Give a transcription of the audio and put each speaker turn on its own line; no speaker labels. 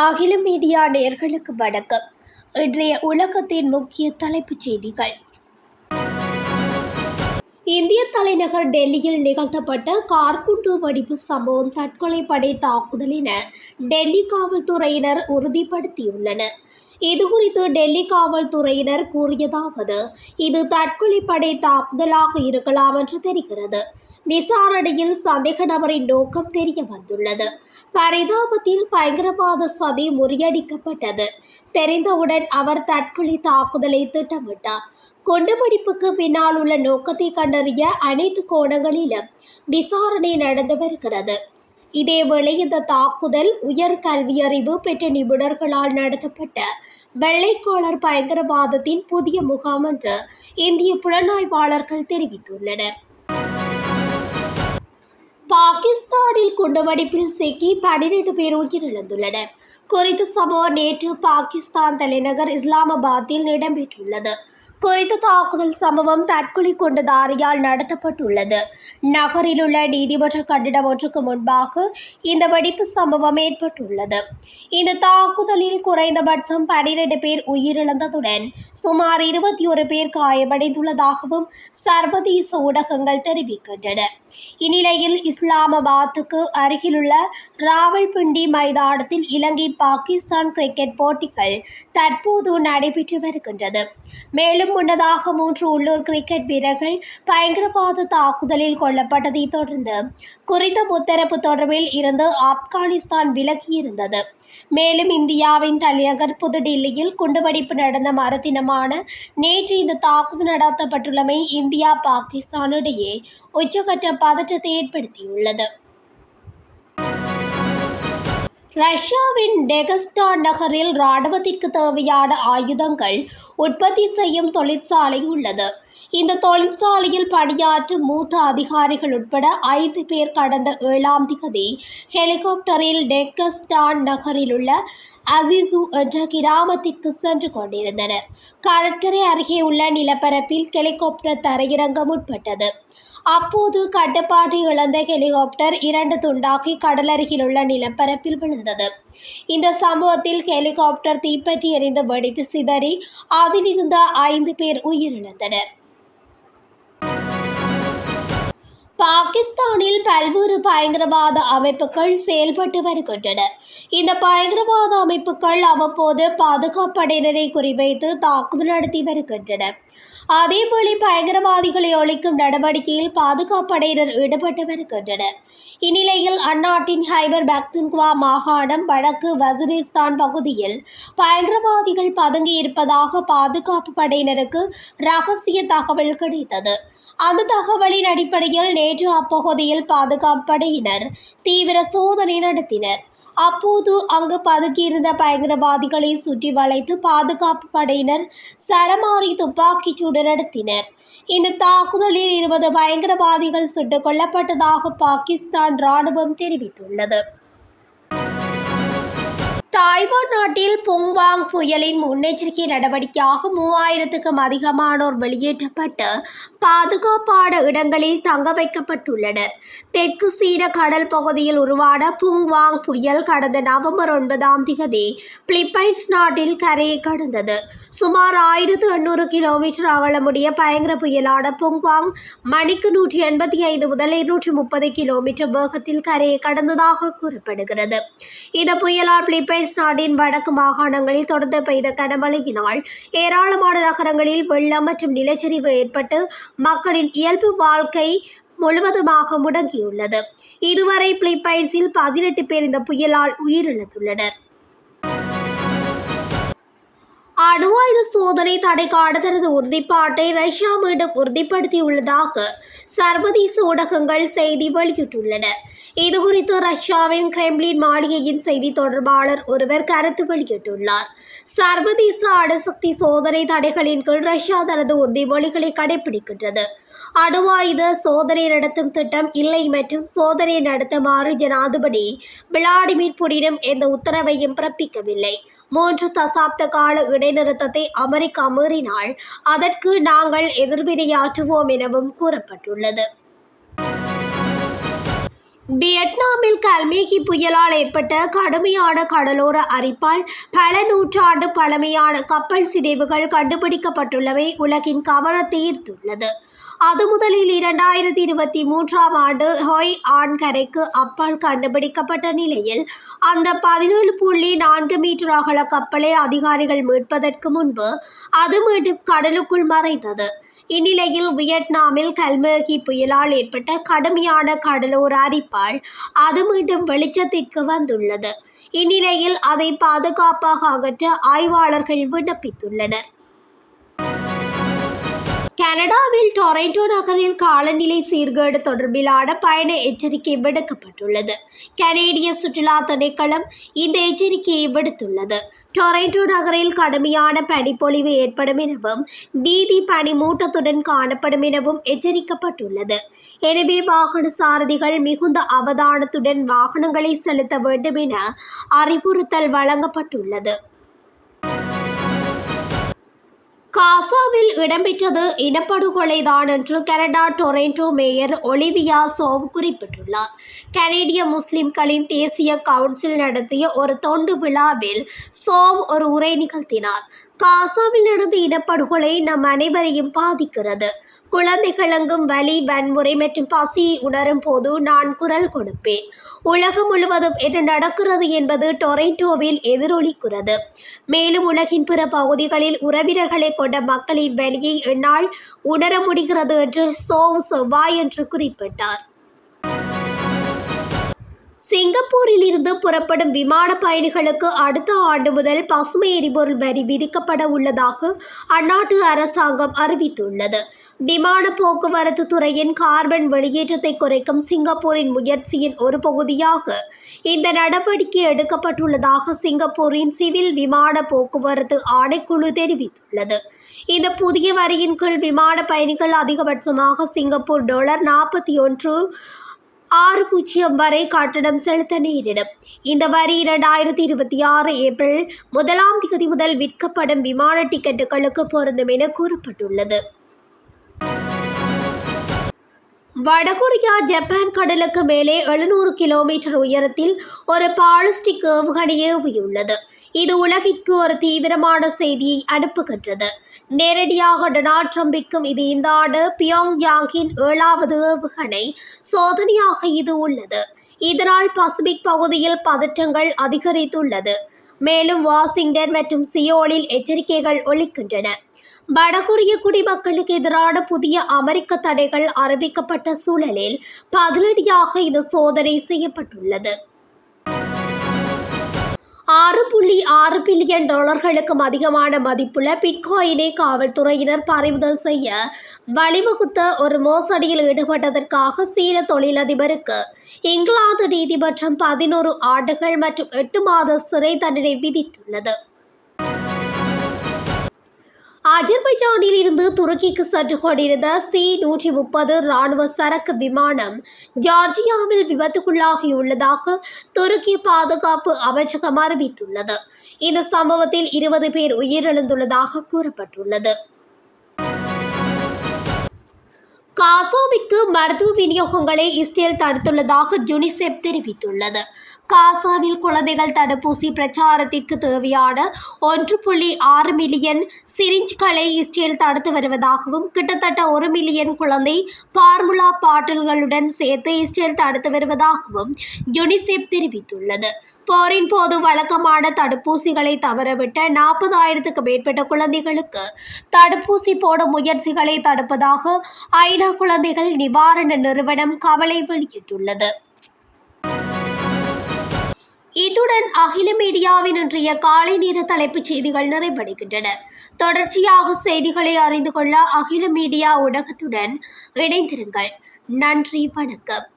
அகில மீடியா நேர்களுக்கு வணக்கம் இன்றைய உலகத்தின் முக்கிய தலைப்புச் செய்திகள் இந்திய தலைநகர் டெல்லியில் நிகழ்த்தப்பட்ட கார்குண்டு வடிப்பு சம்பவம் தற்கொலை படை தாக்குதல் என டெல்லி காவல்துறையினர் உறுதிப்படுத்தியுள்ளனர் இதுகுறித்து டெல்லி காவல்துறையினர் கூறியதாவது இது தற்கொலை படை தாக்குதலாக இருக்கலாம் என்று தெரிகிறது விசாரணையில் சந்தேக நபரின் நோக்கம் தெரிய வந்துள்ளது பரிதாபத்தில் பயங்கரவாத சதி முறியடிக்கப்பட்டது தெரிந்தவுடன் அவர் தற்கொலை தாக்குதலை திட்டமிட்டார் குண்டுபிடிப்புக்கு பின்னால் உள்ள நோக்கத்தை கண்டறிய அனைத்து கோணங்களிலும் விசாரணை நடந்து வருகிறது இதேவேளை இந்த தாக்குதல் உயர் அறிவு பெற்ற நிபுணர்களால் நடத்தப்பட்ட வெள்ளைக்கோளர் பயங்கரவாதத்தின் புதிய முகாம் என்று இந்திய புலனாய்வாளர்கள் தெரிவித்துள்ளனர் பாகிஸ்தானில் குண்டுவெடிப்பில் சிக்கி பனிரெண்டு பேர் உயிரிழந்துள்ளனர் குறித்த சம்பவம் நேற்று பாகிஸ்தான் தலைநகர் இஸ்லாமாபாத்தில் இடம்பெற்றுள்ளது குறித்த தாக்குதல் சம்பவம் தற்கொலை தாரியால் நடத்தப்பட்டுள்ளது நகரில் உள்ள நீதிமன்ற கட்டிடம் ஒன்றுக்கு முன்பாக இந்த வெடிப்பு சம்பவம் ஏற்பட்டுள்ளது இந்த தாக்குதலில் குறைந்தபட்சம் பனிரெண்டு பேர் உயிரிழந்ததுடன் சுமார் இருபத்தி ஒரு பேர் காயமடைந்துள்ளதாகவும் சர்வதேச ஊடகங்கள் தெரிவிக்கின்றன இந்நிலையில் இஸ் இஸ்லாமாபாத்துக்கு அருகிலுள்ள ராவல்பிண்டி மைதானத்தில் இலங்கை பாகிஸ்தான் கிரிக்கெட் போட்டிகள் தற்போது நடைபெற்று வருகின்றது மேலும் முன்னதாக மூன்று உள்ளூர் கிரிக்கெட் வீரர்கள் பயங்கரவாத தாக்குதலில் கொல்லப்பட்டதை தொடர்ந்து குறித்த உத்தரப்பு தொடர்பில் இருந்து ஆப்கானிஸ்தான் விலகியிருந்தது மேலும் இந்தியாவின் தலைநகர் புதுடில்லியில் குண்டுவெடிப்பு நடந்த மரத்தினமான நேற்று இந்த தாக்குதல் நடத்தப்பட்டுள்ளமை இந்தியா பாகிஸ்தானிடையே உச்சகட்ட பதற்றத்தை ஏற்படுத்தியுள்ளது உள்ளது ரஷ்யாவின் டெகஸ்டான் நகரில் இராணுவத்திற்கு தேவையான ஆயுதங்கள் உற்பத்தி செய்யும் தொழிற்சாலை உள்ளது இந்த தொழிற்சாலையில் பணியாற்றும் மூத்த அதிகாரிகள் உட்பட ஐந்து பேர் கடந்த ஏழாம் திகதி ஹெலிகாப்டரில் டெக்கஸ்டான் நகரில் உள்ள அசிசு என்ற கிராமத்திற்கு சென்று கொண்டிருந்தனர் கடற்கரை அருகே உள்ள நிலப்பரப்பில் ஹெலிகாப்டர் தரையிறங்க முற்பட்டது அப்போது கட்டுப்பாட்டை இழந்த ஹெலிகாப்டர் இரண்டு துண்டாகி கடலருகில் நிலப்பரப்பில் விழுந்தது இந்த சம்பவத்தில் ஹெலிகாப்டர் தீப்பற்றி எறிந்து வெடித்து சிதறி அதிலிருந்த ஐந்து பேர் உயிரிழந்தனர் பாகிஸ்தானில் பல்வேறு பயங்கரவாத அமைப்புகள் செயல்பட்டு வருகின்றன இந்த பயங்கரவாத அமைப்புகள் அவ்வப்போது படையினரை குறிவைத்து தாக்குதல் நடத்தி வருகின்றன அதேபோல பயங்கரவாதிகளை ஒழிக்கும் நடவடிக்கையில் பாதுகாப்படையினர் ஈடுபட்டு வருகின்றனர் இந்நிலையில் அந்நாட்டின் ஹைபர் பக்துன்குவா மாகாணம் வடக்கு வசிரிஸ்தான் பகுதியில் பயங்கரவாதிகள் பதுங்கியிருப்பதாக பாதுகாப்பு படையினருக்கு ரகசிய தகவல் கிடைத்தது அந்த தகவலின் அடிப்படையில் நேற்று அப்பகுதியில் பாதுகாப்படையினர் தீவிர சோதனை நடத்தினர் அப்போது அங்கு பதுக்கியிருந்த பயங்கரவாதிகளை சுற்றி வளைத்து பாதுகாப்பு படையினர் சரமாரி துப்பாக்கிச் சூடு நடத்தினர் இந்த தாக்குதலில் இருபது பயங்கரவாதிகள் சுட்டுக் கொல்லப்பட்டதாக பாகிஸ்தான் ராணுவம் தெரிவித்துள்ளது தாய்வான் நாட்டில் பொங்வாங் புயலின் முன்னெச்சரிக்கை நடவடிக்கையாக மூவாயிரத்துக்கும் அதிகமானோர் வெளியேற்றப்பட்டு பாதுகாப்பான இடங்களில் தங்க வைக்கப்பட்டுள்ளனர் தெற்கு சீன கடல் பகுதியில் உருவான புங்வாங் புயல் கடந்த நவம்பர் ஒன்பதாம் திகதி பிலிப்பைன்ஸ் நாட்டில் கரையை கடந்தது சுமார் ஆயிரத்து எண்ணூறு கிலோமீட்டர் அகலமுடைய பயங்கர புயலான புங்வாங் மணிக்கு நூற்றி எண்பத்தி ஐந்து முதல் இருநூற்றி முப்பது கிலோமீட்டர் வேகத்தில் கரையை கடந்ததாக கூறப்படுகிறது இந்த புயலால் பிலிப்பைன்ஸ் கிரீஸ் நாட்டின் வடக்கு மாகாணங்களில் தொடர்ந்து பெய்த கனமழையினால் ஏராளமான நகரங்களில் வெள்ளம் மற்றும் நிலச்சரிவு ஏற்பட்டு மக்களின் இயல்பு வாழ்க்கை முழுவதுமாக முடங்கியுள்ளது இதுவரை பிலிப்பைன்ஸில் பதினெட்டு பேர் இந்த புயலால் உயிரிழந்துள்ளனர் அணுவாயுத சோதனை தடை தனது உறுதிப்பாட்டை ரஷ்யா மீண்டும் உறுதிப்படுத்தியுள்ளதாக சர்வதேச ஊடகங்கள் செய்தி வெளியிட்டுள்ளன இதுகுறித்து ரஷ்யாவின் கிரெம்ளின் மாளிகையின் செய்தி தொடர்பாளர் ஒருவர் கருத்து வெளியிட்டுள்ளார் சர்வதேச அணுசக்தி சோதனை தடைகளின் கீழ் ரஷ்யா தனது உறுதிமொழிகளை கடைபிடிக்கின்றது அணுவாயுத சோதனை நடத்தும் திட்டம் இல்லை மற்றும் சோதனை நடத்துமாறு ஜனாதிபதி விளாடிமிர் புடினும் எந்த உத்தரவையும் பிறப்பிக்கவில்லை மூன்று தசாப்த கால இடைநிறுத்தத்தை அமெரிக்கா மீறினால் அதற்கு நாங்கள் எதிர்வினையாற்றுவோம் எனவும் கூறப்பட்டுள்ளது வியட்நாமில் கல்மேகி புயலால் ஏற்பட்ட கடுமையான கடலோர அரிப்பால் பல நூற்றாண்டு பழமையான கப்பல் சிதைவுகள் கண்டுபிடிக்கப்பட்டுள்ளவை உலகின் கவனத்தை ஈர்த்துள்ளது அது முதலில் இரண்டாயிரத்தி இருபத்தி மூன்றாம் ஆண்டு ஹொய் ஆண்கரைக்கு அப்பால் கண்டுபிடிக்கப்பட்ட நிலையில் அந்த பதினேழு புள்ளி நான்கு மீட்டர் அகல கப்பலை அதிகாரிகள் மீட்பதற்கு முன்பு அது மீண்டும் கடலுக்குள் மறைந்தது இந்நிலையில் வியட்நாமில் கல்மேகி புயலால் ஏற்பட்ட கடுமையான கடலோர அரிப்பால் அது மீண்டும் வெளிச்சத்திற்கு வந்துள்ளது இந்நிலையில் அதை பாதுகாப்பாக அகற்ற ஆய்வாளர்கள் விண்ணப்பித்துள்ளனர் கனடாவில் டொரண்டோ நகரில் காலநிலை சீர்கேடு தொடர்பிலான பயண எச்சரிக்கை விடுக்கப்பட்டுள்ளது கனேடிய சுற்றுலா திணைக்களம் இந்த எச்சரிக்கையை விடுத்துள்ளது டொரண்டோ நகரில் கடுமையான பனிப்பொழிவு ஏற்படும் எனவும் வீதி பனிமூட்டத்துடன் காணப்படும் எனவும் எச்சரிக்கப்பட்டுள்ளது எனவே வாகன சாரதிகள் மிகுந்த அவதானத்துடன் வாகனங்களை செலுத்த வேண்டும் என அறிவுறுத்தல் வழங்கப்பட்டுள்ளது காசாவில் இடம்பெற்றது இனப்படுகொலைதான் என்று Canada Toronto mayor Olivia Chow குறிப்பிட்டுள்ளார் கனேடிய முஸ்லிம்களின் தேசிய கவுன்சில் நடத்திய ஒரு தொண்டு விழாவில் சோவ் ஒரு உரை நிகழ்த்தினார் காசாவிலிருந்து இனப்படுகொலை நம் அனைவரையும் பாதிக்கிறது குழந்தைகள் அங்கும் வலி வன்முறை மற்றும் பசியை உணரும் போது நான் குரல் கொடுப்பேன் உலகம் முழுவதும் என்ன நடக்கிறது என்பது டொரைண்டோவில் எதிரொலிக்கிறது மேலும் உலகின் பிற பகுதிகளில் உறவினர்களை கொண்ட மக்களின் வலியை என்னால் உணர முடிகிறது என்று சோவ் செவ்வாய் என்று குறிப்பிட்டார் சிங்கப்பூரிலிருந்து புறப்படும் விமான பயணிகளுக்கு அடுத்த ஆண்டு முதல் பசுமை எரிபொருள் வரி விதிக்கப்பட உள்ளதாக அந்நாட்டு அரசாங்கம் அறிவித்துள்ளது விமான போக்குவரத்து துறையின் கார்பன் வெளியேற்றத்தை குறைக்கும் சிங்கப்பூரின் முயற்சியின் ஒரு பகுதியாக இந்த நடவடிக்கை எடுக்கப்பட்டுள்ளதாக சிங்கப்பூரின் சிவில் விமான போக்குவரத்து ஆணைக்குழு தெரிவித்துள்ளது இந்த புதிய வரியின் கீழ் விமான பயணிகள் அதிகபட்சமாக சிங்கப்பூர் டாலர் நாற்பத்தி ஒன்று ஆறு பூஜ்ஜியம் வரை கட்டணம் செலுத்த நேரிடும் இந்த வரி இரண்டாயிரத்தி இருபத்தி ஆறு ஏப்ரல் முதலாம் தேதி முதல் விற்கப்படும் விமான டிக்கெட்டுகளுக்கு பொருந்தும் என கூறப்பட்டுள்ளது வடகொரியா ஜப்பான் கடலுக்கு மேலே எழுநூறு கிலோமீட்டர் உயரத்தில் ஒரு பாலிஸ்டிக் ஏவுகணையே உள்ளது இது உலகிற்கு ஒரு தீவிரமான செய்தியை அனுப்புகின்றது நேரடியாக டொனால்ட் ட்ரம்பிக்கும் இது இந்த ஆண்டு பியோங்யாங்கின் ஏழாவது ஏவுகணை சோதனையாக இது உள்ளது இதனால் பசிபிக் பகுதியில் பதற்றங்கள் அதிகரித்துள்ளது மேலும் வாஷிங்டன் மற்றும் சியோலில் எச்சரிக்கைகள் ஒழிக்கின்றன வடகொரிய குடிமக்களுக்கு எதிரான புதிய அமெரிக்க தடைகள் அறிவிக்கப்பட்ட சூழலில் பதிலடியாக இது சோதனை செய்யப்பட்டுள்ளது ஆறு புள்ளி ஆறு பில்லியன் டாலர்களுக்கும் அதிகமான மதிப்புள்ள பிட்காயினை காவல்துறையினர் பறிமுதல் செய்ய வழிவகுத்த ஒரு மோசடியில் ஈடுபட்டதற்காக சீன தொழிலதிபருக்கு இங்கிலாந்து நீதிமன்றம் பதினோரு ஆண்டுகள் மற்றும் எட்டு மாத சிறை தண்டனை விதித்துள்ளது அஜர்பைஜானில் இருந்து துருக்கிக்கு சென்று கொண்டிருந்த சி நூற்றி முப்பது ராணுவ சரக்கு விமானம் ஜார்ஜியாவில் விபத்துக்குள்ளாகியுள்ளதாக துருக்கி பாதுகாப்பு அமைச்சகம் அறிவித்துள்ளது இந்த சம்பவத்தில் இருபது பேர் உயிரிழந்துள்ளதாக கூறப்பட்டுள்ளது காசாவிற்கு மருத்துவ விநியோகங்களை இஸ்ரேல் தடுத்துள்ளதாக ஜுனிசெப் தெரிவித்துள்ளது காசாவில் குழந்தைகள் தடுப்பூசி பிரச்சாரத்திற்கு தேவையான ஒன்று புள்ளி ஆறு மில்லியன் சிரிஞ்ச்களை இஸ்ரேல் தடுத்து வருவதாகவும் கிட்டத்தட்ட ஒரு மில்லியன் குழந்தை பார்முலா பாட்டில்களுடன் சேர்த்து இஸ்ரேல் தடுத்து வருவதாகவும் யுனிசெப் தெரிவித்துள்ளது போரின் போது வழக்கமான தடுப்பூசிகளை தவறவிட்ட நாற்பதாயிரத்துக்கு மேற்பட்ட குழந்தைகளுக்கு தடுப்பூசி போட முயற்சிகளை தடுப்பதாக ஐநா குழந்தைகள் நிவாரண நிறுவனம் கவலை வெளியிட்டுள்ளது இத்துடன் அகில மீடியாவின் இன்றைய காலை நேர தலைப்புச் செய்திகள் நிறைவடைகின்றன தொடர்ச்சியாக செய்திகளை அறிந்து கொள்ள அகில மீடியா ஊடகத்துடன் இணைந்திருங்கள் நன்றி வணக்கம்